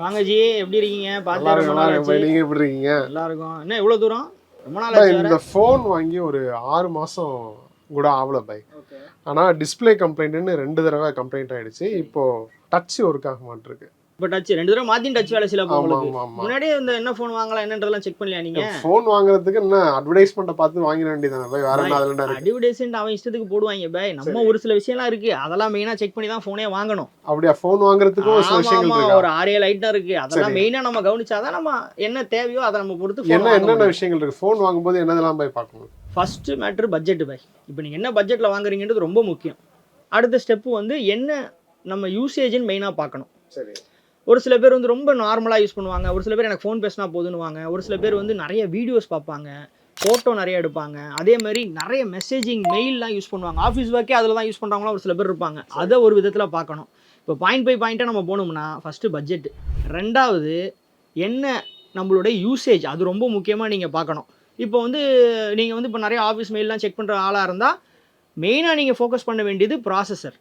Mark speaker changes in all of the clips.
Speaker 1: வாங்க ஜி எப்படி இருக்கீங்க? பார்த்தா
Speaker 2: நல்லா
Speaker 1: நாள்
Speaker 2: இருக்கு.
Speaker 1: ஆச்சு.
Speaker 2: நீங்க எப்படி இருக்கீங்க?
Speaker 1: நல்லா இருக்கும் என்ன இவ்வளவு தூரம்? ரொம்ப நாள்.
Speaker 2: இந்த ஃபோன் வாங்கி ஒரு ஆறு மாசம் கூட ஆகல பை. ஆனா டிஸ்ப்ளே கம்ப்ளைண்ட்னு ரெண்டு தடவை கம்ப்ளைண்ட் ஆயிடுச்சு. இப்போ டச் ஒர்க் ஆக மாட்டிருக்கு.
Speaker 1: இப்ப டச் ரெண்டு தடவை மாத்தி டச் வேலை சில உங்களுக்கு. முன்னாடியே இந்த என்ன ஃபோன் வாங்கலாம் என்னன்றதெல்லாம் செக் பண்ணலையா நீங்க?
Speaker 2: ஃபோன் வாங்குறதுக்கு என்ன? அட்வர்டைஸ்மெண்ட் பார்த்து வாங்கிட வேண்டியதானே பை வேற என்ன அதுல
Speaker 1: அட்வர்டைஸ்மெண்ட் அவன் இஷ்டத்துக்கு போடுவாங்க பை நம்ம ஒரு சில விஷயம்லாம் இருக்கு. அதெல்லாம் மெயினா செக் பண்ணி தான் ஃபோனே வாங்கணும்.
Speaker 2: அப்படியா? ஃபோன் வாங்குறதுக்கும் ஒரு சில விஷயங்கள்
Speaker 1: ஒரு ஆறு ஏழு ஐட்டம் இருக்கு. அதெல்லாம். மெயினா நம்ம கவனிச்சாதான் நம்ம என்ன தேவையோ அதை நம்ம பொறுத்து
Speaker 2: என்ன
Speaker 1: வாங்க
Speaker 2: என்னென்ன. விஷயங்கள் இருக்கு? ஃபோன் வாங்கும்போது என்னதெல்லாம் போய் பார்க்கணும்?
Speaker 1: ஃபர்ஸ்ட் மேட்ரு பட்ஜெட் பை இப்போ நீங்கள் என்ன பட்ஜெட்டில் வாங்குறீங்கன்றது ரொம்ப முக்கியம். அடுத்த ஸ்டெப்பு வந்து என்ன நம்ம யூசேஜ்னு மெயினாக பார்க்கணும்.
Speaker 2: சரி.
Speaker 1: ஒரு சில பேர் வந்து ரொம்ப நார்மலாக யூஸ் பண்ணுவாங்க. ஒரு சில பேர் எனக்கு ஃபோன் பேசினா போதுன்னுவாங்க. ஒரு சில பேர் வந்து நிறைய வீடியோஸ் பார்ப்பாங்க. ஃபோட்டோ நிறைய எடுப்பாங்க. அதே மாதிரி நிறைய மெசேஜிங் மெயில்லாம் யூஸ் பண்ணுவாங்க. ஆஃபீஸ் ஒர்க்கே அதில் தான் யூஸ் பண்ணுறவங்களாம் ஒரு சில பேர் இருப்பாங்க. அதை ஒரு விதத்தில் பார்க்கணும். இப்போ பாயிண்ட் பை பாயிண்ட்டாக நம்ம போனோம்னா ஃபஸ்ட்டு பட்ஜெட் ரெண்டாவது என்ன நம்மளுடைய யூசேஜ் அது ரொம்ப முக்கியமாக நீங்கள் பார்க்கணும். இப்போ வந்து நீங்கள் வந்து இப்போ நிறைய ஆஃபீஸ் மெயில்லாம் செக் பண்ணுற ஆளாக இருந்தால் மெயினாக நீங்கள் ஃபோக்கஸ் பண்ண வேண்டியது ப்ராசஸர்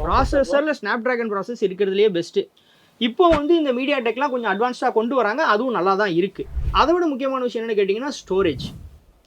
Speaker 1: ப்ராசஸரில் ஸ்னாப் ட்ராகன் ப்ராசஸ் இருக்கிறதுலையே பெஸ்ட்டு இப்போ வந்து இந்த மீடியா டெக்லாம் கொஞ்சம் அட்வான்ஸ்டாக கொண்டு வராங்க. அதுவும் நல்லா தான் இருக்குது அதை விட முக்கியமான விஷயம் என்னென்னு கேட்டிங்கன்னா ஸ்டோரேஜ்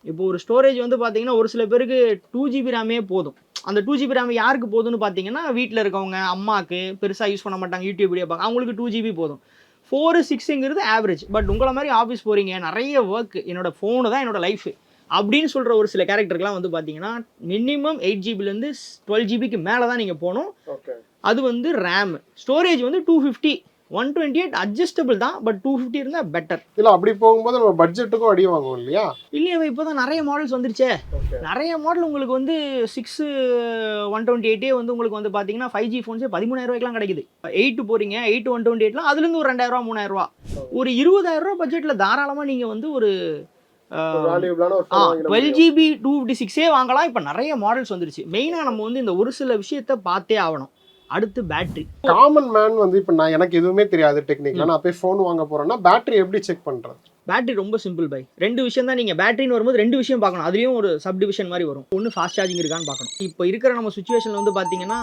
Speaker 1: இப்போ ஒரு ஸ்டோரேஜ் வந்து பார்த்தீங்கன்னா ஒரு சில பேருக்கு டூ ஜிபி ரேமே போதும். அந்த டூ ஜிபி ரேம் யாருக்கு போதும்னு பார்த்தீங்கன்னா வீட்டில் இருக்கவங்க அம்மாவுக்கு பெருசாக யூஸ் பண்ண மாட்டாங்க யூடியூப் வீடியோ பார்க்க. அவங்களுக்கு டூ ஜிபி போதும். ஃபோரு சிக்ஸுங்கிறது ஆவரேஜ் பட் உங்களை மாதிரி ஆஃபீஸ் போகிறீங்க நிறைய ஒர்க் என்னோடய ஃபோனு தான் என்னோடய லைஃப் அப்படின்னு சொல்கிற ஒரு சில கேரக்டருக்குலாம் வந்து பார்த்தீங்கன்னா மினிமம் எயிட் ஜிபிலேருந்து டுவெல் ஜிபிக்கு மேலே தான் நீங்கள் போகணும்.
Speaker 2: ஓகே
Speaker 1: அது வந்து ரேம் ஸ்டோரேஜ் வந்து two fifty one twenty eight adjustable தான் பட் டூ ஃபிஃப்டி இருந்தால் பெட்டர்
Speaker 2: இல்ல அப்படி போகும்போது நம்ம பட்ஜெட்டுக்கும் அடி வாங்குவோம் இல்லையா?
Speaker 1: இல்லையா இப்போ தான் நிறைய மாடல்ஸ் வந்துருச்சே. நிறைய மாடல் உங்களுக்கு வந்து சிக்ஸ் ஒன் டுவெண்ட்டி எயிட்டே வந்து உங்களுக்கு வந்து பார்த்தீங்கன்னா ஃபைவ் ஜி ஃபோன்ஸே பதிமூணாயிரம் ரூபாய்க்குலாம் கிடைக்குது. எயிட் போறீங்க எயிட் ஒன் டுவெண்ட்டி எயிட்லாம் அதுலேருந்து ஒரு மூணாயிரம் ரூபா. ஒரு இருபதாயிரம் ரூபா பட்ஜெட்டில் தாராளமாக நீங்கள் வந்து ஒரு டுவெல். ஜிபி டூ ஃபிஃப்டி சிக்ஸே வாங்கலாம். இப்போ நிறைய மாடல்ஸ் வந்துருச்சு. மெயினாக நம்ம வந்து இந்த ஒரு சில விஷயத்த பார்த்தே ஆகணும். அடுத்து பேட்டரி
Speaker 2: காமன் மேன் வந்து இப்ப நான் எனக்கு எதுவுமே தெரியாது டெக்னிக்ல நான் போய் ஃபோன் வாங்க போறேன்னா பேட்டரி எப்படி செக் பண்றது?
Speaker 1: பேட்டரி ரொம்ப சிம்பிள் பை ரெண்டு விஷயம் தான் நீங்கள் பேட்டரின்னு வரும்போது ரெண்டு விஷயம் பார்க்கணும். அதுலேயும் ஒரு சப் டிவிஷன் மாதிரி வரும். ஒன்று ஃபாஸ்ட் சார்ஜிங் இருக்கான்னு பார்க்கணும். இப்போ இருக்கிற நம்ம சுச்சுவேஷனில் வந்து பார்த்தீங்கன்னா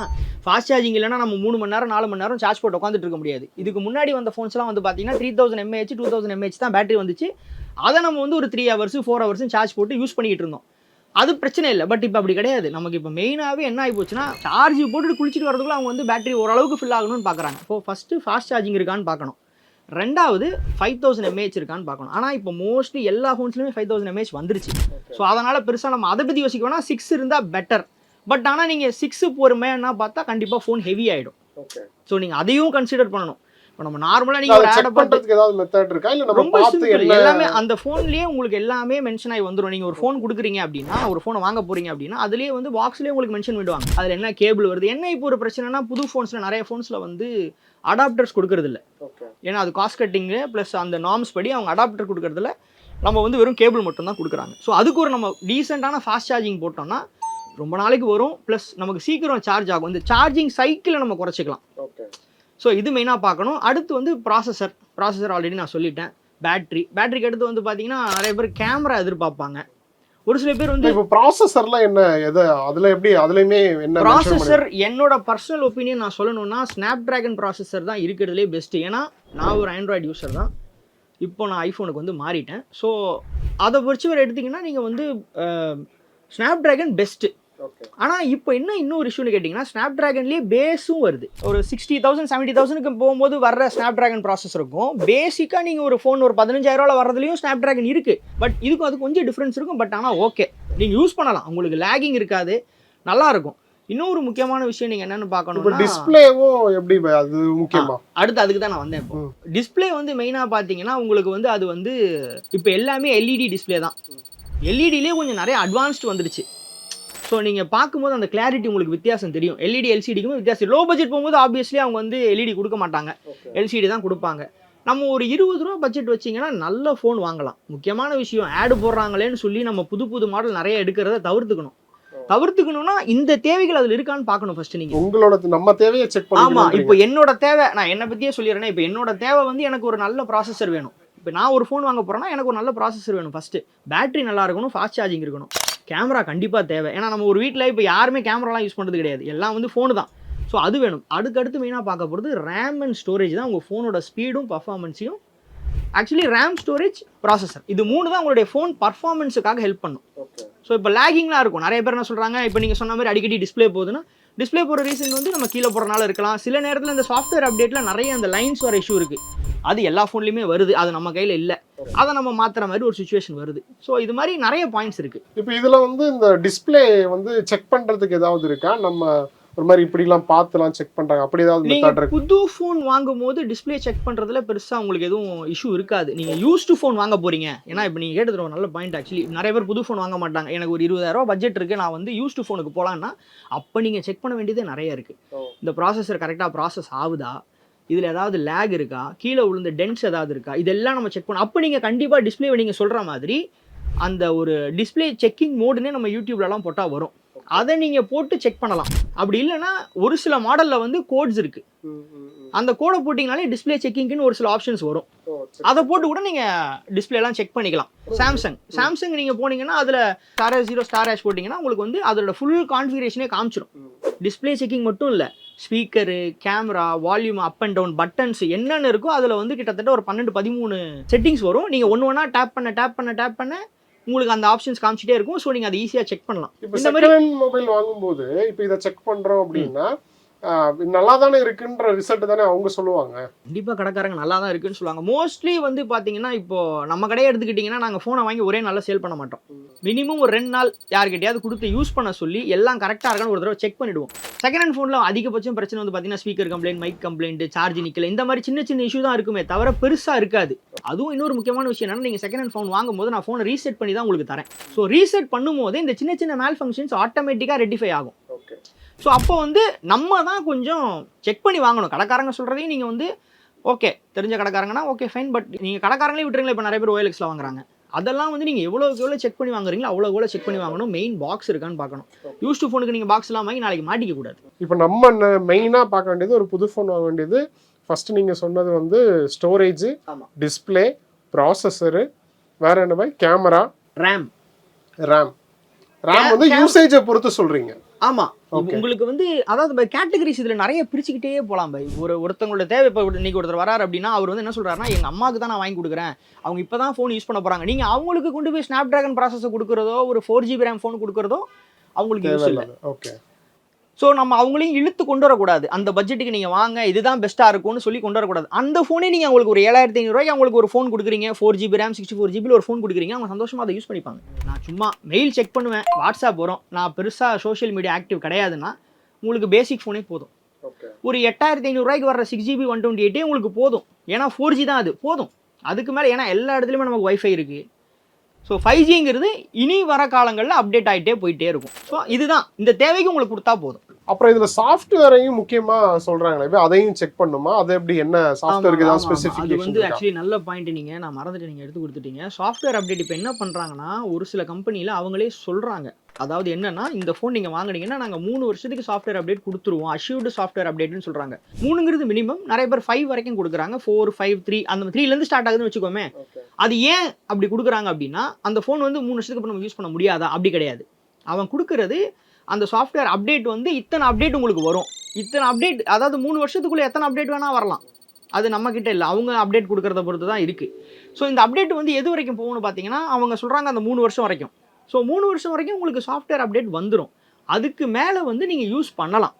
Speaker 1: ஃபாஸ்ட் சார்ஜிங் இல்லைனா நம்ம மூணு மணி நேரம் நாலு மணி நேரம் சார்ஜ் போட்டு உட்காந்துட்டு இருக்க முடியாது. இதுக்கு முன்னாடி வந்த ஃபோன்ஸ்லாம் வந்து பார்த்தீங்கன்னா three thousand mAh two thousand mAh தான் பேட்டரி வந்துச்சு. அதை நம்ம வந்து ஒரு three hours four hours charge போட்டு யூஸ் பண்ணிக்கிட்டு இருந்தோம். அது பிரச்சனை இல்லை. பட் இப்போ அப்படி கிடையாது. நமக்கு இப்போ மெயினாகவே என்ன ஆகி போச்சுன்னா சார்ஜ் போட்டுட்டு குளிச்சுட்டு வரதுக்குள்ள அவங்க வந்து பேட்டரி ஓரளவுக்கு ஃபில் ஆகணும்னு பார்க்குறாங்க இப்போ ஃபஸ்ட்டு ஃபாஸ்ட் சார்ஜிங் இருக்கான்னு பார்க்கணும் ரெண்டாவது ஃபைவ் தௌசண்ட் எம்ஏஹெச் இருக்கான்னு பார்க்கணும் ஆனால் இப்போ மோஸ்ட்லி எல்லா ஃபோன்ஸ்லையுமே ஃபைவ் தௌசண்ட் எம்ஏஹெச் வந்துருச்சு. ஸோ அதனால் பெருசாக நம்ம அதை பற்றி யோசிக்க சிக்ஸ் இருந்தால் பெட்டர் பட் ஆனால் நீங்கள் சிக்ஸு பொறுமையானா பார்த்தா கண்டிப்பாக ஃபோன் ஹெவி ஆகிடும் ஸோ நீங்கள் அதையும் கன்சிடர் பண்ணணும். இப்போ நம்ம நார்மலாக நீங்கள் ஒரு ஆடை
Speaker 2: பண்றதுக்கு ஏதாவது மெத்தட் இருக்கா? இல்ல நம்ம பார்த்து
Speaker 1: எல்லாமே அந்த ஃபோன்லயே உங்களுக்கு எல்லாமே மென்ஷன் ஆகி வந்துடும் நீங்க ஒரு ஃபோன் கொடுக்குறீங்க அப்படின்னா ஒரு ஃபோனை வாங்க போறீங்க அப்படின்னா அதுலயே வந்து பாக்ஸ்லயே உங்களுக்கு மென்ஷன் பண்ணிடுவாங்க அதுல என்ன கேபிள் வருது? என்ன இப்போ ஒரு பிரச்சனைனா புது ஃபோன்ஸ்ல நிறைய ஃபோன்ஸ்ல வந்து அடாப்டர்ஸ் கொடுக்கறது இல்ல ஏன்னா அது காஸ்ட் கட்டிங்கு ப்ளஸ் அந்த நார்ம்ஸ் படி அவங்க அடாப்டர் கொடுக்கறதுல நம்ம வந்து வெறும் கேபிள் மட்டும் தான் கொடுக்குறாங்க. ஸோ அதுக்கு ஒரு நம்ம டீசெண்டான ஃபாஸ்ட் சார்ஜிங் போட்டோம்னா ரொம்ப நாளைக்கு வரும். ப்ளஸ் நமக்கு சீக்கிரம் சார்ஜ் ஆகும். இந்த சார்ஜிங் சைக்கிளை நம்ம குறைச்சிக்கலாம்.
Speaker 2: ஓகே
Speaker 1: ஸோ இது மெயினாக பார்க்கணும். அடுத்து வந்து ப்ராசஸர் ப்ராசஸர் ஆல்ரெடி நான் சொல்லிட்டேன். பேட்டரி பேட்டரிக்கு அடுத்து வந்து பார்த்தீங்கன்னா நிறைய பேர் கேமரா எதிர்பார்ப்பாங்க. ஒரு சில பேர் வந்து
Speaker 2: இப்போ ப்ராசஸர்லாம் என்ன எது அதுல எப்படி அதுலயுமே என்ன
Speaker 1: ப்ராசஸர் என்னோட பர்சனல் ஒப்பீனியன் நான் சொல்லணும்னா ஸ்னாப் ட்ராகன் ப்ராசஸர் தான் இருக்கிறதுலே பெஸ்ட்டு ஏன்னா நான் ஒரு ஆண்ட்ராய்டு யூசர் தான். இப்போ நான் ஐஃபோனுக்கு வந்து மாறிட்டேன். ஸோ அதை பொறுத்து வரை எடுத்திங்கன்னா நீங்கள் வந்து ஸ்னாப் ட்ராகன் பெஸ்ட்டு ஆனால் இப்போ என்ன இன்னொரு இஷ்யூன்னு கேட்டிங்கன்னா ஸ்னாப் ட்ராகன்லேயே பேஸும் வருது. ஒரு சிக்ஸ்டி தௌசண்ட் செவன்ட்டி தௌசண்ட்க்கு போகும்போது வர்ற ஸ்னாப் ட்ராகன் ப்ராசஸ் இருக்கும் பேசிக்காக நீங்கள் ஒரு ஃபோன் ஒரு பதினஞ்சாயிரரூவா வர்றதுலையும் ஸ்னாப் ட்ராகன் இருக்குது பட் இதுக்கும் அது கொஞ்சம் டிஃப்ரென்ஸ் இருக்கும் பட் ஆனால் ஓகே நீங்கள் யூஸ் பண்ணலாம். உங்களுக்கு லேகிங் இருக்காது. நல்லா இருக்கும். இன்னொரு முக்கியமான விஷயம் நீங்கள் என்னென்னு
Speaker 2: இப்போ
Speaker 1: பார்க்கணும்னா
Speaker 2: டிஸ்பிளேவும் எப்படி? அது முக்கியமா?
Speaker 1: அடுத்து அதுக்கு தான் நான் வந்தேன் இப்போ. டிஸ்ப்ளே வந்து மெயினாக பார்த்தீங்கன்னா உங்களுக்கு வந்து அது வந்து இப்போ எல்லாமே எல்இடி டிஸ்ப்ளே தான். எல்இடிலே கொஞ்சம் நிறைய அட்வான்ஸ்டு வந்துடுச்சு. ஸோ நீங்கள் பார்க்கும்போது அந்த கிளாரிட்டி உங்களுக்கு வித்தியாசம் தெரியும். E எல்இடி எல்சிடிக்கும் வித்தியாசம் லோ பட்ஜெட் போகும்போது ஆப்வியஸ்லி அவங்க வந்து எல்இடி கொடுக்க மாட்டாங்க. எல்சிடி தான் கொடுப்பாங்க. நம்ம ஒரு இருபது ரூபா பட்ஜெட் வச்சிங்கன்னா நல்ல ஃபோன் வாங்கலாம். முக்கியமான விஷயம் ஆடு போடுறாங்களேன்னு சொல்லி நம்ம புது புது மாடல் நிறைய எடுக்கிறத தவிர்த்துக்கணும். தவிர்த்துக்கணும்னா இந்த தேவைகள் அதில் இருக்கான்னு பார்க்கணும் ஃபர்ஸ்ட் நீங்கள்
Speaker 2: உங்களோட நம்ம தேவையை செக்
Speaker 1: ஆமா
Speaker 2: பண்ணி
Speaker 1: இப்போ என்னோட தேவை நான் என்ன பத்தியே சொல்லிடுறேன் இப்போ என்னோட தேவை வந்து எனக்கு ஒரு நல்ல ப்ராசஸர் வேணும். இப்போ நான் ஒரு ஃபோன் வாங்க போறேன்னா எனக்கு ஒரு நல்ல ப்ராசஸர் வேணும் ஃபர்ஸ்ட் பேட்டரி நல்லா இருக்கணும் ஃபாஸ்ட் சார்ஜிங் இருக்கணும். கேமரா கண்டிப்பா தேவை. ஏன்னா நம்ம ஒரு வீட்டில் இப்போ யாருமே கேமராலாம் யூஸ் பண்றது கிடையாது. எல்லாம் வந்து ஃபோனு தான். ஸோ அது வேணும். அடுக்கடுத்து மெயினாக பார்க்க போகிறது ரேம் அண்ட் ஸ்டோரேஜ் தான். உங்கள் ஃபோனோட ஸ்பீடும் பர்ஃபார்மன்ஸையும் ஆக்சுவலி ரேம் ஸ்டோரேஜ் ப்ராசஸர் இது மூணு தான் உங்களுடைய ஃபோன் பர்ஃபார்மன்ஸுக்காக ஹெல்ப் பண்ணும். ஸோ இப்போ லேகிங்லாம் இருக்கும். நிறைய பேர் என்ன சொல்கிறாங்க இப்போ நீங்கள் சொன்ன மாதிரி அடிக்கடி டிஸ்ப்ளே போகுதுன்னா டிஸ்ப்ளே போகிற ரீசன் வந்து நம்ம கீழே போகிறனால இருக்கலாம். சில நேரத்தில் இந்த சாஃப்ட்வேர் அப்டேட்டில் நிறைய அந்த லைன்ஸ் வர இஷ்யூ இருக்குது அது எல்லா ஃபோன்லையுமே வருது. அது நம்ம கையில் இல்லை. அதை நம்ம மாற்றுற மாதிரி ஒரு சுச்சுவேஷன் வருது. ஸோ இது மாதிரி நிறைய பாயிண்ட்ஸ் இருக்குது
Speaker 2: இப்போ இதுல வந்து இந்த டிஸ்ப்ளே வந்து செக் பண்றதுக்கு ஏதாவது இருக்கா? நம்ம ஒரு மாதிரி இப்படிலாம் பார்த்துலாம் செக் பண்றாங்க. அப்படி ஏதாவது மெத்தட்
Speaker 1: புது ஃபோன் வாங்கும் போது டிஸ்ப்ளே செக் பண்ணுறதுல பெருசாக உங்களுக்கு எதுவும் இஷ்யூ இருக்காது. நீங்கள் யூஸ்டு ஃபோன் வாங்க போகிறீங்க ஏன்னா இப்போ நீங்கள் கேட்டது ஒரு நல்ல பாயிண்ட் ஆக்சுவலி நிறைய பேர் புது ஃபோன் வாங்க மாட்டாங்க. எனக்கு ஒரு இருபதாயிரம் பட்ஜெட் இருக்குது நான் வந்து யூஸ்டு ஃபோனுக்கு போகலான்னா அப்போ நீங்கள் செக் பண்ண வேண்டியதே நிறைய இருக்குது. இந்த ப்ராசஸர் கரெக்டாக ப்ராசஸ் ஆகுதா? இதில் ஏதாவது லேக் இருக்கா? கீழே விழுந்த டென்ஸ் ஏதாவது இருக்கா? இதெல்லாம் நம்ம செக் பண்ணோம் அப்போ நீங்கள் கண்டிப்பாக டிஸ்ப்ளே நீங்கள் சொல்கிற மாதிரி அந்த ஒரு டிஸ்ப்ளே செக்கிங் மோடுனே நம்ம யூடியூப்லலாம் போட்டால் வரும். அதை நீங்கள் போட்டு செக் பண்ணலாம். அப்படி இல்லைன்னா ஒரு சில மாடலில் வந்து கோட்ஸ் இருக்குது
Speaker 2: ம்.
Speaker 1: அந்த கோடை போட்டிங்கனாலே டிஸ்ப்ளே செக்கிங்னு ஒரு சில ஆப்ஷன்ஸ் வரும். அதை போட்டு கூட நீங்கள் டிஸ்பிளேலாம் செக் பண்ணிக்கலாம். சாம்சங் சாம்சங் நீங்கள் போனீங்கன்னா அதில் ஸ்டார் ஜீரோ ஸ்டார் ஹேஷ் போட்டிங்கன்னா உங்களுக்கு வந்து அதோட ஃபுல் கான்ஃபிகரேஷனே காமிச்சிடும். டிஸ்ப்ளே செக்கிங் மட்டும் இல்லை. Speaker camera volume up and down buttons என்னென்ன இருக்கோ அதில் வந்து கிட்டத்தட்ட ஒரு பன்னெண்டு பதிமூணு செட்டிங்ஸ் வரும். நீங்கள் ஒன்று ஒன்றா டேப் பண்ண டேப் பண்ண டேப் பண்ண உங்களுக்கு அந்த ஆப்ஷன்ஸ் காமிச்சிட்டே இருக்கும். ஸோ நீங்கள் அதை ஈஸியாக செக் பண்ணலாம்.
Speaker 2: இப்போ
Speaker 1: இந்த மாதிரி
Speaker 2: மொபைல் வாங்கும்போது இப்போ இதை செக் பண்றோம் அப்படின்னா நல்லா தானே இருக்குன்ற ரிசல்ட் தானே அவங்க சொல்லுவாங்க.
Speaker 1: கண்டிப்பாக கடைக்காரங்க நல்லா தான் இருக்குன்னு சொல்லுவாங்க. மோஸ்ட்லி வந்து பார்த்தீங்கன்னா இப்போ நம்ம கடையை எடுத்துக்கிட்டிங்கன்னா நாங்கள் ஃபோனை வாங்கி ஒரே நாளில் சேல் பண்ண மாட்டோம். மினிமம் ஒரு ரெண்டு நாள் யார்கிட்டயாவது கொடுத்து யூஸ் பண்ண சொல்லி எல்லாம் கரெக்டாக இருக்கான்னு ஒரு தடவை செக் பண்ணிடுவோம். செகண்ட் ஹேண்ட் ஃபோனில் அதிகபட்சம் பிரச்சனை வந்து பார்த்தீங்கன்னா speaker complaint mic complaint charge நிற்கல இந்த மாதிரி சின்ன சின்ன இஷ்யூ தான் இருக்குமே தவிர பெருசாக இருக்காது. அதுவும் இன்னொரு முக்கியமான விஷயம் என்னன்னா நீங்கள் செகண்ட் ஹேண்ட் ஃபோன் வாங்கும்போது நான் ஃபோனை ரீசெட் பண்ணி தான் உங்களுக்கு தரேன். ஸோ ரீசெட் பண்ணும்போது இந்த சின்ன சின்ன மேல் ஃபங்க்ஷன்ஸ் ஆட்டோமேட்டிக்காக ரெட்டிஃபை ஆகும். ஸோ அப்போ வந்து நம்ம தான் கொஞ்சம் செக் பண்ணி வாங்கணும். கடைக்காரங்க சொல்கிறதையும் நீங்கள் வந்து ஓகே தெரிஞ்ச கடைக்காரங்கன்னா ஓகே ஃபைன் பட் நீங்கள் கடைக்காரங்களே விட்டுருங்களா இப்போ நிறைய பேர் ஓஎல்எக்ஸில் வாங்குறாங்க. அதெல்லாம் வந்து நீங்கள் எவ்வளோக்கு எவ்வளோ செக் பண்ணி வாங்குறீங்களோ அவ்வளோ எவ்வளோ செக் பண்ணி வாங்கணும். மெயின் பாக்ஸ் இருக்கான்னு பார்க்கணும். யூஸ்டு ஃபோனுக்கு நீங்கள் பாக்ஸ் எல்லாம் வாங்கி நாளைக்கு மாட்டிக்க கூடாது.
Speaker 2: இப்போ நம்ம மெயினாக பார்க்க வேண்டியது ஒரு புது ஃபோன் வாங்க வேண்டியது. ஃபர்ஸ்ட் நீங்க சொன்னது வந்து ஸ்டோரேஜ். டிஸ்ப்ளே ப்ராசஸரு வேற என்ன பாய்? கேமரா
Speaker 1: ரேம்
Speaker 2: ரேம் ரேம் வந்து யூசேஜை பொறுத்து சொல்றீங்க. Okay.
Speaker 1: உங்களுக்கு வந்து அதாவது பை கேட்டகரிஸ் இதில் நிறைய பிரிச்சுக்கிட்டே போகலாம் பை ஒரு ஒருத்தவங்களோட தேவை இப்போ இன்னைக்கு ஒருத்தர் வராரு அப்படின்னா அவர் வந்து என்ன சொல்றாருன்னா எங்கள் அம்மாவுக்கு தான் நான் வாங்கி கொடுக்குறேன். அவங்க இப்போ தான் ஃபோன் யூஸ் பண்ண போகிறாங்க நீங்கள் அவங்களுக்கு கொண்டு போய் ஸ்னாப் ட்ராகன் ப்ராசஸர் கொடுக்குறதோ ஒரு ஃபோர் ஜிபி ரேம் ஃபோன் கொடுக்குறதோ அவங்களுக்கு யூஸ் இல்லை.
Speaker 2: ஓகே
Speaker 1: ஸோ நம்ம அவங்களையும் இழுத்து கொண்டு வரக்கூடாது. அந்த பட்ஜெட்டுக்கு நீங்கள் வாங்க இதுதான் பெஸ்ட்டாக இருக்கும்னு சொல்லி கொண்டு வரக்கூடாது. அந்த ஃபோனே நீங்கள் அவங்களுக்கு ஒரு ஏழாயிரத்தி ஐநூறுரூவாய்க்கு அவங்களுக்கு ஒரு ஃபோன் கொடுக்குறீங்க. Four GB RAM sixty four ஜிபியில் ஒரு ஃபோன் கொடுக்குறீங்க. அவங்க சந்தோஷமாக அதை யூஸ் பண்ணிப்பாங்க. நான் சும்மா மெயில் செக் பண்ணுவேன் வாட்ஸ்அப் வரும். நான் பெருசாக சோஷியல் மீடியா ஆக்டிவ் கிடையாதுன்னா உங்களுக்கு பேசிக் ஃபோனே போதும். ஒரு எட்டாயிரத்தி ஐநூறுரூவாய்க்கு வர சிக்ஸ் ஜிபி ஒன் டுவெண்ட்டி எயிட்டே உங்களுக்கு போதும். ஏன்னா ஃபோர் ஜி தான் அது. போதும். அதுக்கு மேலே ஏன்னா எல்லா இடத்துலையுமே நமக்கு வைஃபை இருக்குது ஸோ ஃபைவ் ஜிங்கிறது இனி வர காலங்களில் அப்டேட் ஆகிட்டே போயிட்டே இருக்கும். ஸோ இதுதான். இந்த தேவைக்கு உங்களுக்கு கொடுத்தா போதும்.
Speaker 2: அப்புறம் இதுல சாஃப்ட்வேரையும் முக்கியமா சொல்றாங்களே அதையும் செக் பண்ணுமா? அது எப்படி என்ன சாஃப்ட்வேருக்கு.
Speaker 1: அது
Speaker 2: ஸ்பெசிஃபிகேஷன்
Speaker 1: வந்து ஆக்சுவலி நல்ல பாயிண்ட் நீங்க நான் மறந்துட்டு நீங்க எடுத்து கொடுத்துட்டீங்க. சாஃப்ட்வேர் அப்டேட் இப்போ என்ன பண்றாங்கன்னா ஒரு சில கம்பெனில அவங்களே சொல்றாங்க. அதாவது என்னன்னா இந்த ஃபோன் நீங்க வாங்குனீங்கன்னா நாங்க மூணு வருஷத்துக்கு சாஃப்ட்வேர் அப்டேட் கொடுத்துருவோம். அஷ்யூர்டு சாஃப்ட்வேர் அப்டேட்னு சொல்றாங்க. மூணுங்கிறது மினிமம் நிறைய பேர் ஃபைவ் வரைக்கும் கொடுக்குறாங்க. ஃபோர் ஃபைவ் த்ரீ அந்த த்ரீல இருந்து ஸ்டார்ட் ஆகுதுன்னு வச்சுக்கோமே. அது ஏன் அப்படி கொடுக்குறாங்க அப்படின்னா அந்த ஃபோன் வந்து மூணு வருஷத்துக்கு அப்புறம் நம்ம யூஸ் பண்ண முடியாதா? அப்படி கிடையாது. அவன் கொடுக்கறது அந்த சாஃப்ட்வேர் அப்டேட் வந்து இத்தனை அப்டேட் உங்களுக்கு வரும். இத்தனை அப்டேட் அதாவது மூணு வருஷத்துக்குள்ளே எத்தனை அப்டேட் வேணால் வரலாம். அது நம்மக்கிட்ட இல்லை. அவங்க அப்டேட் கொடுக்குறத பொறுத்து தான் இருக்குது ஸோ இந்த அப்டேட் வந்து எது வரைக்கும் போகணும்னு பார்த்தீங்கன்னா அவங்க சொல்கிறாங்க அந்த மூணு வருஷம் வரைக்கும். ஸோ மூணு வருஷம் வரைக்கும் உங்களுக்கு சாஃப்ட்வேர் அப்டேட் வந்துடும் அதுக்கு மேலே வந்து நீங்கள் யூஸ் பண்ணலாம்.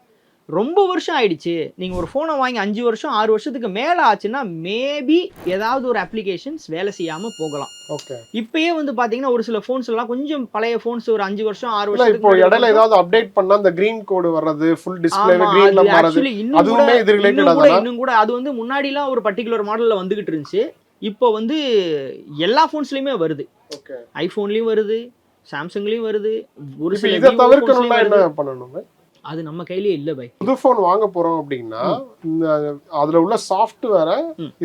Speaker 1: ரொம்ப வருஷம் ஆயிடுச்சு. நீங்கள் ஒரு ஃபோனை வாங்கி அஞ்சு வருஷம் ஆறு வருஷத்துக்கு மேலே ஆச்சுன்னா மேபி ஏதாவது ஒரு அப்ளிகேஷன்ஸ் வேலை செய்யாமல் போகலாம்.
Speaker 2: ஓகே
Speaker 1: இப்பயே வந்து பார்த்தீங்கன்னா ஒரு சில ஃபோன்ஸ் எல்லாம் கொஞ்சம் பழைய ஃபோன்ஸ் ஒரு அஞ்சு வருஷம் ஆறு
Speaker 2: இல்ல இப்போ இடையில ஏதாவது அப்டேட் பண்ணா அந்த கிரீன் கோடு வர்றது ஃபுல் டிஸ்பிளே கிரீன்ல மாறது
Speaker 1: ஆக்சுவலி இன்னும் கூட
Speaker 2: அதுவுமே இது ரிலேட்டடா
Speaker 1: இன்னும் கூட இன்னும் கூட அது வந்து முன்னாடிலாம் ஒரு பர்டிகுலர் மாடல்ல வந்துகிட்டு இருந்துச்சு. இப்போ வந்து எல்லா ஃபோன்ஸ்லயுமே வருது.
Speaker 2: ஓகே
Speaker 1: ஐபோன்லயும் வருது சாம்சங்லயும் வருது ஒரு சில
Speaker 2: இதை தவிர்க்கணும்னா என்ன. பண்ணணும்?
Speaker 1: அது நம்ம கையிலே இல்ல பை.
Speaker 2: புது ஃபோன் வாங்க போறோம் அப்படின்னா அதுல உள்ள சாஃப்ட்வேரை.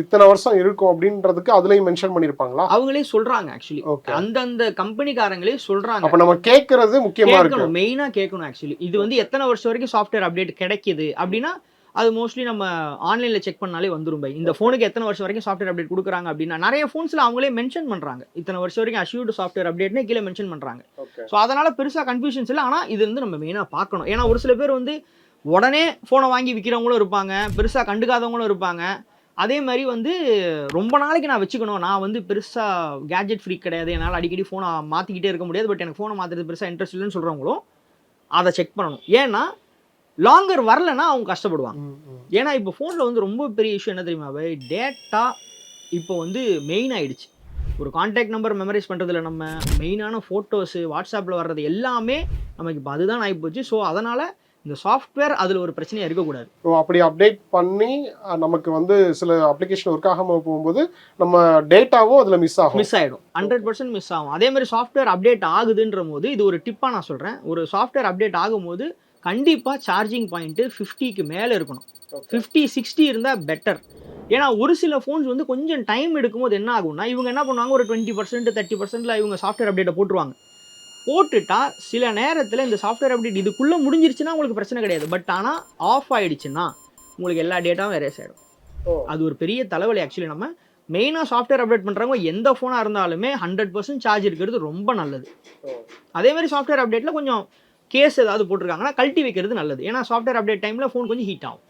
Speaker 2: இத்தனை வருஷம் இருக்கும் அப்படின்றதுக்கு அதுலயும் மென்ஷன் பண்ணிருப்பாங்களா?
Speaker 1: அவங்களே சொல்றாங்க ஆக்சுவலி அந்தந்த கம்பெனிக்காரங்களே சொல்றாங்க.
Speaker 2: அப்ப நம்ம கேக்குறது முக்கியமா இருக்கு.
Speaker 1: மெயினா கேட்கணும் ஆக்சுவலி இது வந்து எத்தனை வருஷம் வரைக்கும் சாஃப்ட்வேர் அப்டேட் கிடைக்குது அப்படின்னா அது மோஸ்ட்லி நம்ம ஆன்லைன்ல செக் பண்ணாலே வந்துரும் பை. இந்த ஃபோனுக்கு எத்தனை வருஷம் வரைக்கும் சாஃப்ட்வேர் அப்டேட் கொடுக்குறாங்க அப்படின்னா நிறைய ஃபோன்ஸ்ல அவங்களே மென்ஷன் பண்றாங்க. இத்தனை வருஷம் வரைக்கும் அஷ்யூர்டு சாஃப்ட்வேர் அப்டேட்னே கீழே மென்ஷன் பண்றாங்க.
Speaker 2: ஓகே
Speaker 1: ஸோ அதனால பெருசா கன்ஃபியூஷன்ஸ் இல்லை. ஆனா இது வந்து நம்ம மெயினா பார்க்கணும். ஏன்னா ஒரு சில பேர் வந்து உடனே ஃபோனை வாங்கி விற்கிறவங்களும் இருப்பாங்க. பெருசாக கண்டுக்காதவங்களும் இருப்பாங்க. அதே மாதிரி வந்து ரொம்ப நாளைக்கு நான் வச்சுக்கணும். நான் வந்து பெருசாக கேட்ஜெட் ஃப்ரீ கிடையாது. என்னால் அடிக்கடி ஃபோனை மாற்றிக்கிட்டே இருக்க முடியாது. பட் எனக்கு ஃபோனை மாற்றுறது பெருசாக இன்ட்ரெஸ்ட் இல்லைன்னு சொல்கிறவங்களும் அதை செக் பண்ணணும். ஏன்னா லாங்கர் வரலன்னா அவங்க கஷ்டப்படுவாங்க. ஏன்னா இப்போ ஃபோனில் வந்து ரொம்ப பெரிய இஷ்யூ என்ன தெரியுமா பை டேட்டா இப்போ வந்து மெயின் ஆயிடுச்சு. ஒரு காண்டாக்ட் நம்பர் மெமரைஸ் பண்ணுறதுல நம்ம மெயினான ஃபோட்டோஸு வாட்ஸ்அப்பில் வர்றது எல்லாமே நமக்கு இப்போ அதுதான் ஆகிப்போச்சு ஸோ அதனால் இந்த சாஃப்ட்வேர் அதில் ஒரு பிரச்சனையாக இருக்கக்கூடாது.
Speaker 2: ஸோ அப்படி அப்டேட் பண்ணி நமக்கு வந்து சில அப்ளிகேஷன் ஒர்க் ஆகாம போகும்போது நம்ம டேட்டாவும் அதுல மிஸ் ஆகும்.
Speaker 1: மிஸ் ஆகிடும் ஹண்ட்ரட் பர்சன்ட் மிஸ் ஆகும். அதே மாதிரி சாஃப்ட்வேர் அப்டேட் ஆகுதுன்ற போது இது ஒரு டிப்பாக நான் சொல்கிறேன் ஒரு சாஃப்ட்வேர் அப்டேட் ஆகும்போது கண்டிப்பாக சார்ஜிங் பாயிண்ட்டு ஃபிஃப்டிக்கு மேலே இருக்கணும். ஃபிஃப்டி சிக்ஸ்டி இருந்தால் பெட்டர் ஏன்னா ஒரு சில ஃபோன்ஸ் வந்து கொஞ்சம் டைம் எடுக்கும்போது என்ன ஆகும்னா இவங்க என்ன பண்ணுவாங்க? ஒரு டுவெண்ட்டி பர்சன்ட் தேர்ட்டி பர்சன்ட்ல இவங்க சாஃப்ட்வேர் அப்டேட்டை போட்டுருவாங்க. போட்டுட்டா சில நேரத்தில் இந்த சாஃப்ட்வேர் அப்டேட் இதுக்குள்ளே முடிஞ்சிருச்சுன்னா உங்களுக்கு பிரச்சனை கிடையாது. பட் ஆனால் ஆஃப் ஆயிடுச்சுன்னா உங்களுக்கு எல்லா டேட்டாவும் எரேஸ் ஆகிடும். அது ஒரு பெரிய தலைவலி ஆக்சுவலி நம்ம மெயினாக சாஃப்ட்வேர் அப்டேட் பண்ணுறவங்க எந்த ஃபோனாக இருந்தாலுமே ஹண்ட்ரட் பர்சன்ட் சார்ஜ் இருக்கிறது ரொம்ப நல்லது. அதே மாதிரி சாஃப்ட்வேர் அப்டேட்டில் கொஞ்சம் கேஸ் ஏதாவது போட்டிருக்காங்கன்னா கழட்டி வைக்கிறது நல்லது. ஏன்னா சாஃப்ட்வேர் அப்டேட் டைமில் ஃபோன் கொஞ்சம் ஹீட் ஆகும்.